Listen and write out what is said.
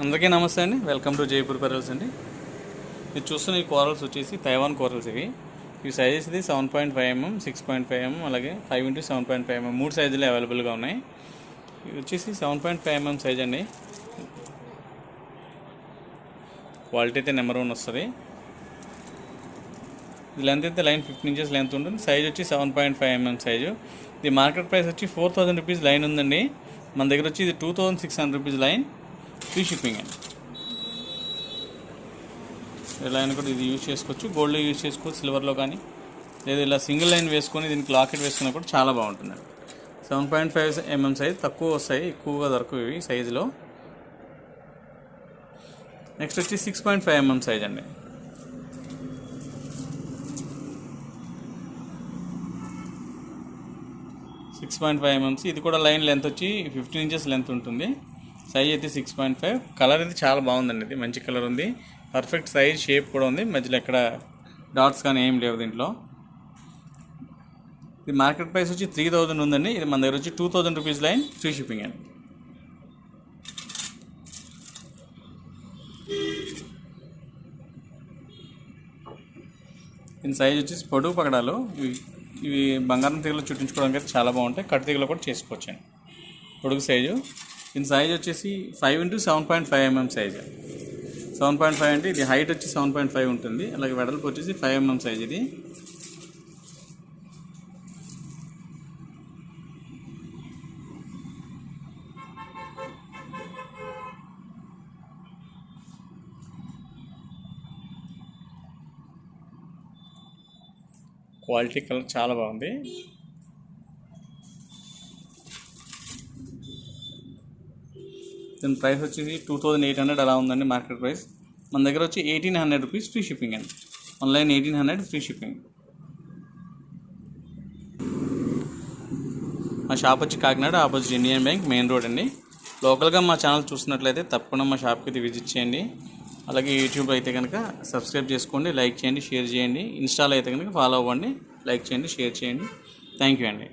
అందరికీ నమస్తే అండి. వెల్కమ్ టు జైపూర్ పెరల్స్ అండి. మీరు చూస్తున్న ఈ కోరల్స్ వచ్చేసి తైవాన్ కోరల్స్ ఇవి. ఈ సైజెస్ ఇది seven point five mm six point five mm అలాగే five into seven point five mm మూడు సైజులు అవైలబుల్గా ఉన్నాయి. ఇది వచ్చేసి seven point five mm size అండి. క్వాలిటీ అయితే నెంబర్ వన్ వస్తుంది. ఇది లెంత్ అయితే లైన్ ఫిఫ్టీన్ ఇంచెస్ లెంత్ ఉంటుంది. సైజ్ వచ్చి seven point five mm size ఇది మార్కెట్ ప్రైస్ వచ్చి ఫోర్ థౌసండ్ రూపీస్ లైన్ ఉందండి. మన దగ్గర వచ్చి ఇది two thousand six hundred rupees line free shipping అండి. ఇలా అయినా కూడా ఇది యూజ్ చేసుకోవచ్చు. గోల్డ్లో యూజ్ చేసుకోవచ్చు సిల్వర్లో కానీ. లేదా ఇలా సింగిల్ లైన్ వేసుకొని దీనికి లాకెట్ వేసుకున్నా కూడా చాలా బాగుంటుంది seven point five mm size తక్కువ వస్తాయి ఎక్కువగా దొరకవు ఇవి సైజులో. నెక్స్ట్ వచ్చి six point five mm size అండి. సిక్స్ పాయింట్ ఫైవ్ ఎంఎంస్ ఇది కూడా లైన్ లెంత్ వచ్చి ఫిఫ్టీన్ ఇంచెస్ లెంత్ ఉంటుంది. సైజ్ అయితే సిక్స్ పాయింట్ ఫైవ్ కలర్ అయితే చాలా బాగుందండి ఇది. మంచి కలర్ ఉంది. పర్ఫెక్ట్ సైజ్ షేప్ కూడా ఉంది. మధ్యలో ఎక్కడ డాట్స్ కానీ ఏం లేవు దీంట్లో. ఇది మార్కెట్ ప్రైస్ వచ్చి త్రీ థౌజండ్ ఉందండి. ఇది మన దగ్గర వచ్చి two thousand rupees line free shipping అండి. దీని సైజ్ వచ్చేసి పొడుగు పగడాలు. ఇవి ఇవి బంగారం తీగలు చుట్టించుకోవడానికి చాలా బాగుంటాయి. కట్టు తీగలు కూడా చేసుకోవచ్చు అండి పొడుగు సైజు దీని సైజ్ వచ్చేసి five into seven point five mm size seven point five అంటే ఇది హైట్ వచ్చి సెవెన్ పాయింట్ ఫైవ్ ఉంటుంది. అలాగే వెడల్పు వచ్చేసి ఫైవ్ ఎంఎం సైజ్ ఇది. క్వాలిటీ కలర్ చాలా బాగుంది. దీని ప్రైస్ వచ్చేసి టూ థౌజండ్ ఎయిట్ హండ్రెడ్ అలా ఉందండి మార్కెట్ ప్రైస్ మన దగ్గర వచ్చి eighteen hundred rupees free shipping అండి. Online eighteen hundred free shipping మా షాప్ వచ్చి Kakinada opposite Indian bank main road అండి. లోకల్గా మా ఛానల్ చూసినట్లయితే తప్పకుండా మా షాప్కి అయితే విజిట్ చేయండి. అలాగే యూట్యూబ్ అయితే కనుక సబ్స్క్రైబ్ చేసుకోండి లైక్ చేయండి షేర్ చేయండి. ఇన్స్టాలో అయితే కనుక ఫాలో అవ్వండి లైక్ చేయండి షేర్ చేయండి. థ్యాంక్ యూ అండి.